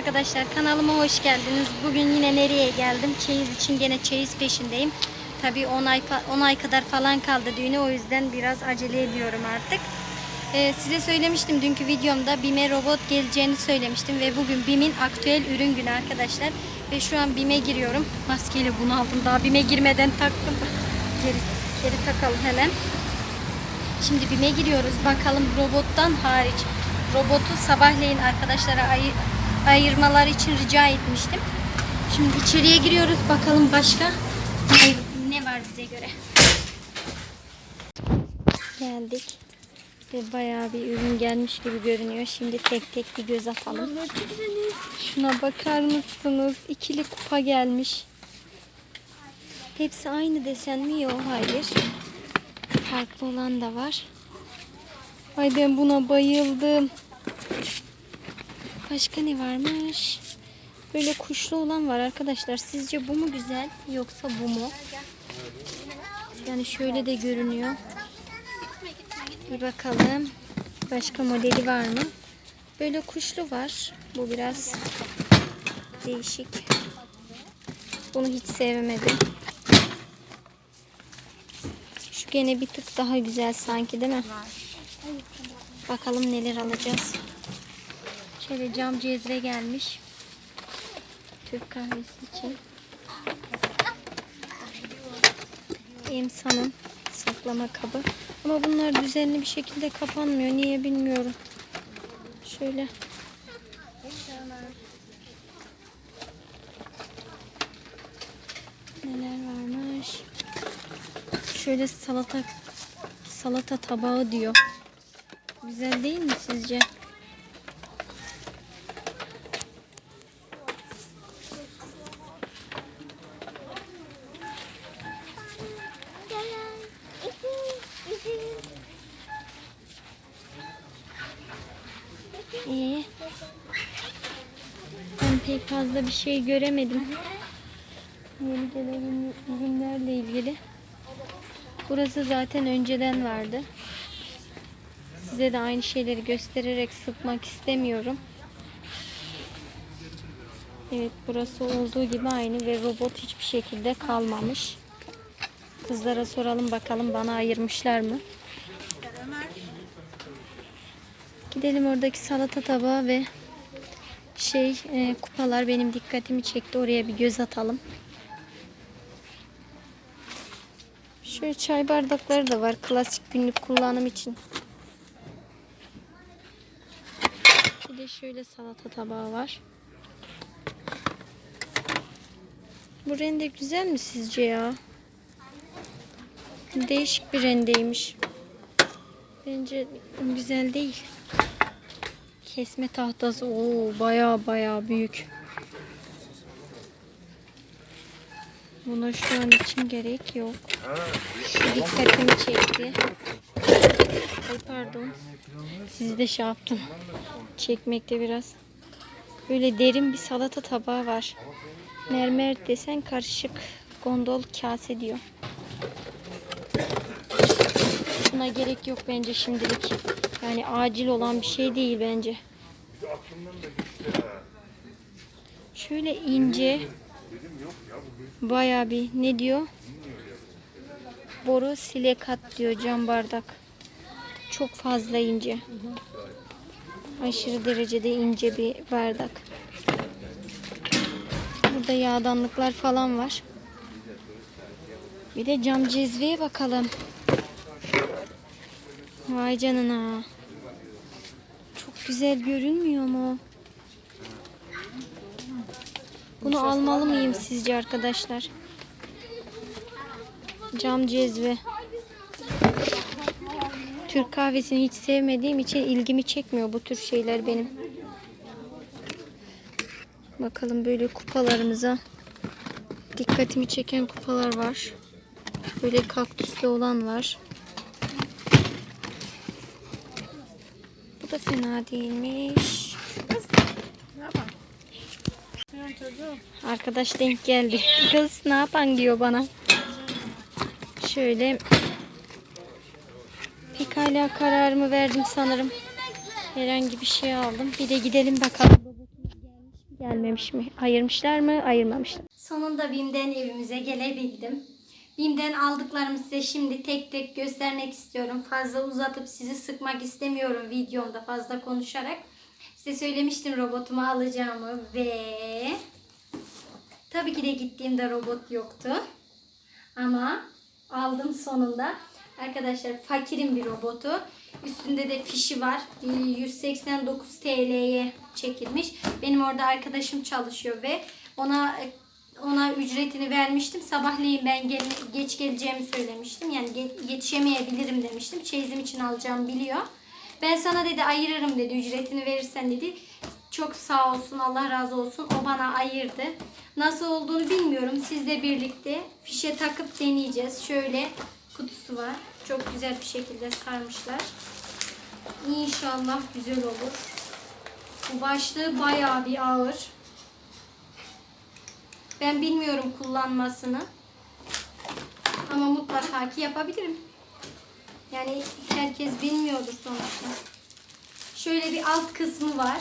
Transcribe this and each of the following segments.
arkadaşlar kanalıma hoş geldiniz. Bugün yine nereye geldim? Çeyiz için gene çeyiz peşindeyim. Tabii 10 ay, fa- 10 ay kadar falan kaldı düğüne o yüzden biraz acele ediyorum artık. Ee, size söylemiştim dünkü videomda BİM'e robot geleceğini söylemiştim ve bugün BİM'in aktüel ürün günü arkadaşlar. Ve şu an BİM'e giriyorum. Maskeyle bunu aldım daha BİM'e girmeden taktım. Geri, geri takalım hemen. Şimdi BİM'e giriyoruz. Bakalım robottan hariç. Robotu sabahleyin arkadaşlara ayı- ayırmalar için rica etmiştim. Şimdi içeriye giriyoruz. Bakalım başka ne, ne var bize göre. Geldik. Ve bayağı bir ürün gelmiş gibi görünüyor. Şimdi tek tek bir göz atalım. Şuna bakar mısınız? İkili kupa gelmiş. Hepsi aynı desen mi? Yok hayır. Farklı olan da var. Ay ben buna bayıldım. Başka ne varmış? Böyle kuşlu olan var arkadaşlar. Sizce bu mu güzel yoksa bu mu? Yani şöyle de görünüyor. Bir bakalım. Başka modeli var mı? Böyle kuşlu var. Bu biraz değişik. Bunu hiç sevmedim. Şu gene bir tık daha güzel sanki değil mi? Bakalım neler alacağız. Şöyle cam cezve gelmiş. Türk kahvesi için. Emsa'nın saklama kabı. Ama bunlar düzenli bir şekilde kapanmıyor. Niye bilmiyorum. Şöyle. Neler varmış. Şöyle salata salata tabağı diyor. Güzel değil mi sizce? İyi. Ben pek fazla bir şey göremedim. Yeni gelen ürün- ürünlerle ilgili. Burası zaten önceden vardı. Size de aynı şeyleri göstererek sıkmak istemiyorum. Evet burası olduğu gibi aynı ve robot hiçbir şekilde kalmamış. Kızlara soralım bakalım bana ayırmışlar mı? Gidelim oradaki salata tabağı ve şey e, kupalar benim dikkatimi çekti. Oraya bir göz atalım. Şöyle çay bardakları da var. Klasik günlük kullanım için. Bir de şöyle salata tabağı var. Bu rende güzel mi sizce ya? Değişik bir rendeymiş. Bence güzel değil. Kesme tahtası. Oo baya baya büyük. Buna şu an için gerek yok. Şu dikkatimi çekti. Ay pardon. Sizi de şey yaptım. Çekmekte biraz. Böyle derin bir salata tabağı var. Mermer desen karışık gondol kase diyor. Buna gerek yok bence şimdilik. Yani acil olan bir şey değil bence. Şöyle ince Bayağı bir ne diyor? Boru silekat diyor cam bardak. Çok fazla ince. Aşırı derecede ince bir bardak. Burada yağdanlıklar falan var. Bir de cam cezveye bakalım. Vay canına. Çok güzel görünmüyor mu? Bunu almalı mıyım sizce arkadaşlar? Cam cezve. Türk kahvesini hiç sevmediğim için ilgimi çekmiyor bu tür şeyler benim. Bakalım böyle kupalarımıza. Dikkatimi çeken kupalar var. Böyle kaktüslü olan var. Da fena değilmiş. Arkadaş denk geldi. Kız ne yapan diyor bana. Şöyle pekala kararımı verdim sanırım. Herhangi bir şey aldım. Bir de gidelim bakalım. Gelmiş mi? Ayırmışlar mı? Ayırmamışlar. Sonunda BİM'den evimize gelebildim. BİM'den aldıklarımı size şimdi tek tek göstermek istiyorum. Fazla uzatıp sizi sıkmak istemiyorum videomda fazla konuşarak. Size söylemiştim robotumu alacağımı ve tabii ki de gittiğimde robot yoktu. Ama aldım sonunda. Arkadaşlar fakirin bir robotu. Üstünde de fişi var. Ee, 189 TL'ye çekilmiş. Benim orada arkadaşım çalışıyor ve ona ona ücretini vermiştim. Sabahleyin ben gel, geç geleceğimi söylemiştim. Yani ge- yetişemeyebilirim demiştim. Çeyizim için alacağımı biliyor. Ben sana dedi ayırırım dedi ücretini verirsen dedi. Çok sağ olsun Allah razı olsun o bana ayırdı. Nasıl olduğunu bilmiyorum. Sizle birlikte fişe takıp deneyeceğiz. Şöyle kutusu var. Çok güzel bir şekilde sarmışlar. İnşallah güzel olur. Bu başlığı bayağı bir ağır. Ben bilmiyorum kullanmasını. Ama mutlaka ki yapabilirim. Yani herkes bilmiyordur sonuçta. Şöyle bir alt kısmı var.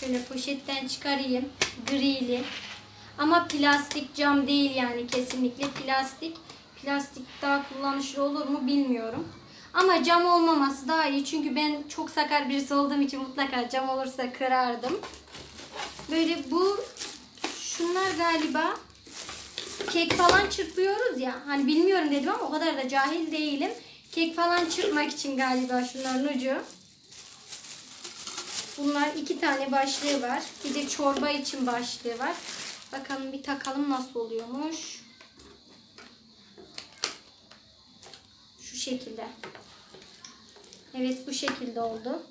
Şöyle poşetten çıkarayım. Grili. Ama plastik cam değil yani kesinlikle plastik. Plastik daha kullanışlı olur mu bilmiyorum. Ama cam olmaması daha iyi. Çünkü ben çok sakar birisi olduğum için mutlaka cam olursa kırardım. Böyle bu şunlar galiba kek falan çırpıyoruz ya. Hani bilmiyorum dedim ama o kadar da cahil değilim. Kek falan çırpmak için galiba şunların ucu. Bunlar iki tane başlığı var. Bir de çorba için başlığı var. Bakalım bir takalım nasıl oluyormuş. Şu şekilde. Evet bu şekilde oldu.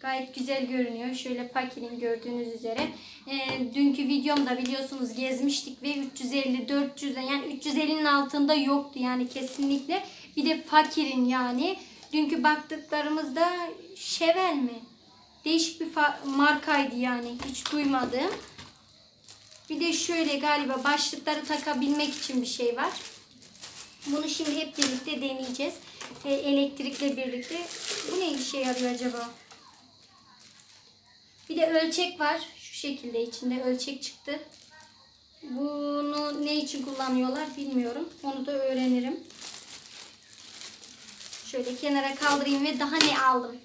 Gayet güzel görünüyor. Şöyle fakirin gördüğünüz üzere. Ee, dünkü videomda biliyorsunuz gezmiştik ve 350 400 yani 350'nin altında yoktu yani kesinlikle. Bir de fakirin yani. Dünkü baktıklarımızda Şevel mi? Değişik bir markaydı yani. Hiç duymadım. Bir de şöyle galiba başlıkları takabilmek için bir şey var. Bunu şimdi hep birlikte deneyeceğiz. Ee, elektrikle birlikte. Bu ne işe yarıyor acaba? Bir de ölçek var. Şu şekilde içinde ölçek çıktı. Bunu ne için kullanıyorlar bilmiyorum. Onu da öğrenirim. Şöyle kenara kaldırayım ve daha ne aldım?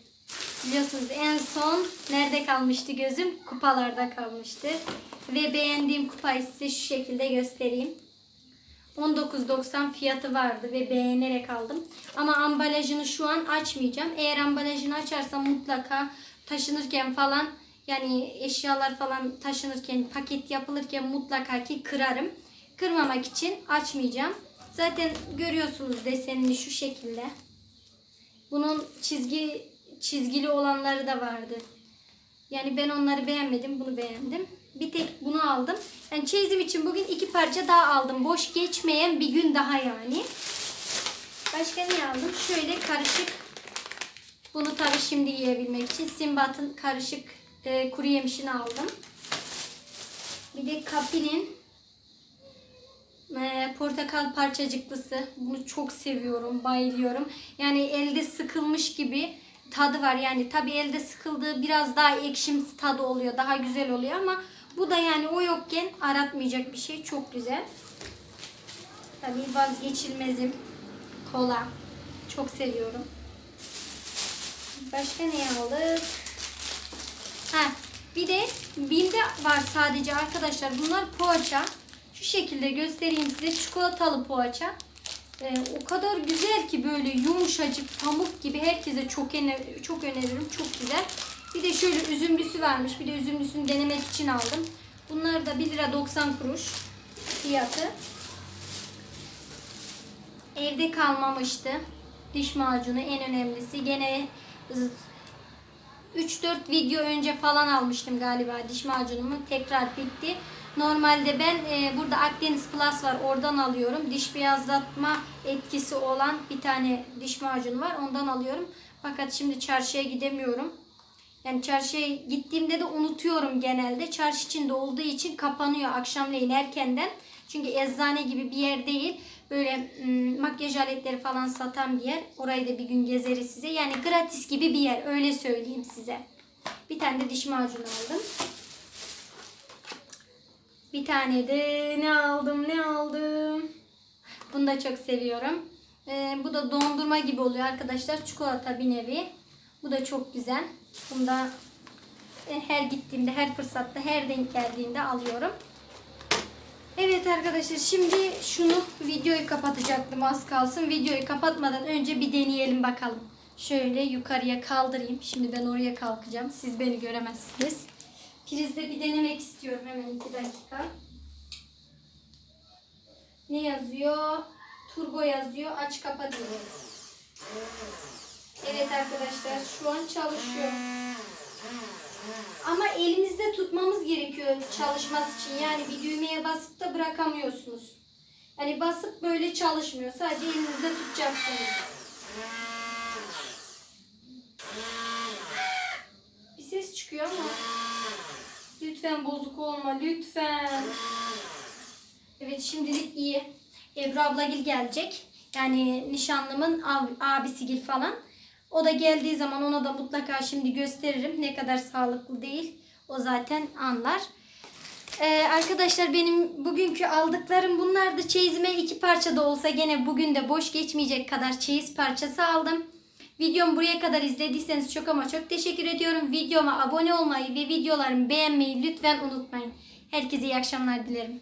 Biliyorsunuz en son nerede kalmıştı gözüm? Kupalarda kalmıştı. Ve beğendiğim kupayı size şu şekilde göstereyim. 19.90 fiyatı vardı ve beğenerek aldım. Ama ambalajını şu an açmayacağım. Eğer ambalajını açarsam mutlaka taşınırken falan yani eşyalar falan taşınırken paket yapılırken mutlaka ki kırarım. Kırmamak için açmayacağım. Zaten görüyorsunuz desenini şu şekilde. Bunun çizgi çizgili olanları da vardı. Yani ben onları beğenmedim. Bunu beğendim. Bir tek bunu aldım. Yani çeyizim için bugün iki parça daha aldım. Boş geçmeyen bir gün daha yani. Başka ne aldım? Şöyle karışık. Bunu tabii şimdi yiyebilmek için Simbat'ın karışık e, kuru yemişini aldım. Bir de Kapi'nin e, portakal parçacıklısı. Bunu çok seviyorum, bayılıyorum. Yani elde sıkılmış gibi tadı var. Yani tabii elde sıkıldığı biraz daha ekşimsi tadı oluyor. Daha güzel oluyor ama bu da yani o yokken aratmayacak bir şey. Çok güzel. Tabii vazgeçilmezim. Kola. Çok seviyorum. Başka ne aldık? Ha, bir de Bim'de var sadece arkadaşlar. Bunlar poğaça. Şu şekilde göstereyim size. Çikolatalı poğaça. Ee, o kadar güzel ki böyle yumuşacık pamuk gibi herkese çok ener çok öneririm. Çok güzel. Bir de şöyle üzümlüsü varmış. Bir de üzümlüsünü denemek için aldım. Bunlar da 1 lira 90 kuruş fiyatı. Evde kalmamıştı. Diş macunu en önemlisi. Gene 3-4 video önce falan almıştım galiba diş macunumu. Tekrar bitti. Normalde ben e, burada Akdeniz Plus var. Oradan alıyorum. Diş beyazlatma etkisi olan bir tane diş macunu var. Ondan alıyorum. Fakat şimdi çarşıya gidemiyorum. Yani çarşıya gittiğimde de unutuyorum genelde. Çarşı içinde olduğu için kapanıyor akşamleyin erkenden. Çünkü eczane gibi bir yer değil. Böyle ım, makyaj aletleri falan satan bir yer. Orayı da bir gün gezeriz size. Yani gratis gibi bir yer. Öyle söyleyeyim size. Bir tane de diş macunu aldım. Bir tane de ne aldım ne aldım. Bunu da çok seviyorum. Ee, bu da dondurma gibi oluyor arkadaşlar. Çikolata bir nevi. Bu da çok güzel. Bunu da e, her gittiğimde, her fırsatta, her denk geldiğinde alıyorum. Evet arkadaşlar şimdi şunu videoyu kapatacaktım az kalsın. Videoyu kapatmadan önce bir deneyelim bakalım. Şöyle yukarıya kaldırayım. Şimdi ben oraya kalkacağım. Siz beni göremezsiniz. Prizde bir denemek istiyorum hemen iki dakika. Ne yazıyor? Turbo yazıyor. Aç kapa diyor. Evet arkadaşlar şu an çalışıyor. Ama elinizde tutmamız gerekiyor çalışması için. Yani bir düğmeye basıp da bırakamıyorsunuz. Yani basıp böyle çalışmıyor. Sadece elinizde tutacaksınız. Bir ses çıkıyor ama. Lütfen bozuk olma lütfen. Evet şimdilik iyi. Ebru ablagil gelecek. Yani nişanlımın ab- abisigil falan. O da geldiği zaman ona da mutlaka şimdi gösteririm. Ne kadar sağlıklı değil. O zaten anlar. Ee, arkadaşlar benim bugünkü aldıklarım bunlardı. Çeyizime iki parça da olsa gene bugün de boş geçmeyecek kadar çeyiz parçası aldım. Videomu buraya kadar izlediyseniz çok ama çok teşekkür ediyorum. Videoma abone olmayı ve videolarımı beğenmeyi lütfen unutmayın. Herkese iyi akşamlar dilerim.